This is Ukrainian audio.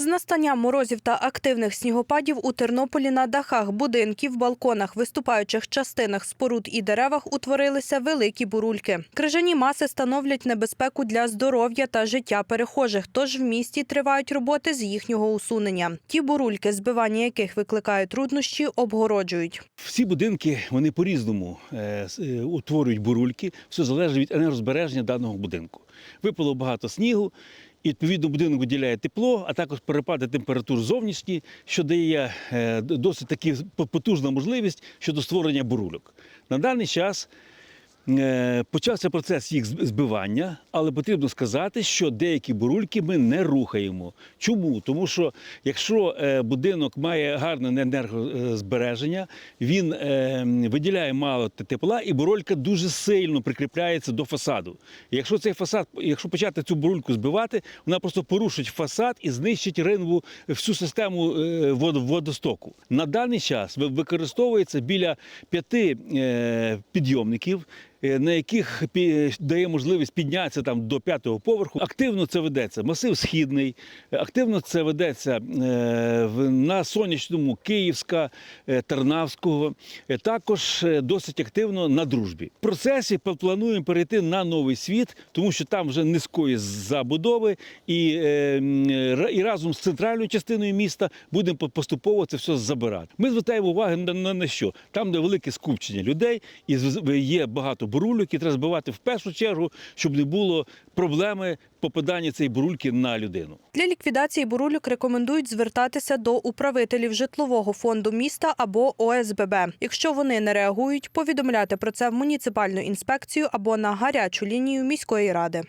З настанням морозів та активних снігопадів у Тернополі на дахах будинків, балконах, виступаючих частинах споруд і деревах утворилися великі бурульки. Крижані маси становлять небезпеку для здоров'я та життя перехожих, тож в місті тривають роботи з їхнього усунення. Ті бурульки, збивання яких викликають труднощі, обгороджують. Всі будинки вони по-різному е, с- е, утворюють бурульки, все залежить від енергозбереження даного будинку. Випало багато снігу, і відповідно будинок виділяє тепло, а також перепади температур зовнішні, що дає е, досить таки по- потужна можливість щодо створення бурульок. На даний час почався процес їх збивання, але потрібно сказати, що деякі бурульки ми не рухаємо. Чому? Тому що якщо е, будинок має гарне енергозбереження, він е, виділяє мало тепла, і бурулька дуже сильно прикріпляється до фасаду. Якщо цей фасад, якщо почати цю бурульку збивати, вона просто порушить фасад і знищить ринву всю систему е, водостоку. На даний час використовується біля п'яти е, підйомників. Е, На яких дає можливість піднятися там до п'ятого поверху. Активно це ведеться масив східний, активно це ведеться е, на сонячному Київська, е, Тернавського, е, також досить активно на дружбі. В процесі плануємо перейти на новий світ, тому що там вже низької забудови, і, і разом з центральною частиною міста будемо поступово це все забирати. Ми звертаємо увагу на, на, на що там, де велике скупчення людей, і є багато бурульок, які треба збивати в першу чергу, щоб не було проблеми попадання цієї бурульки на людину. Для ліквідації бурульок рекомендують звертатися до управителів житлового фонду міста або ОСББ. Якщо вони не реагують, повідомляти про це в муніципальну інспекцію або на гарячу лінію міської ради.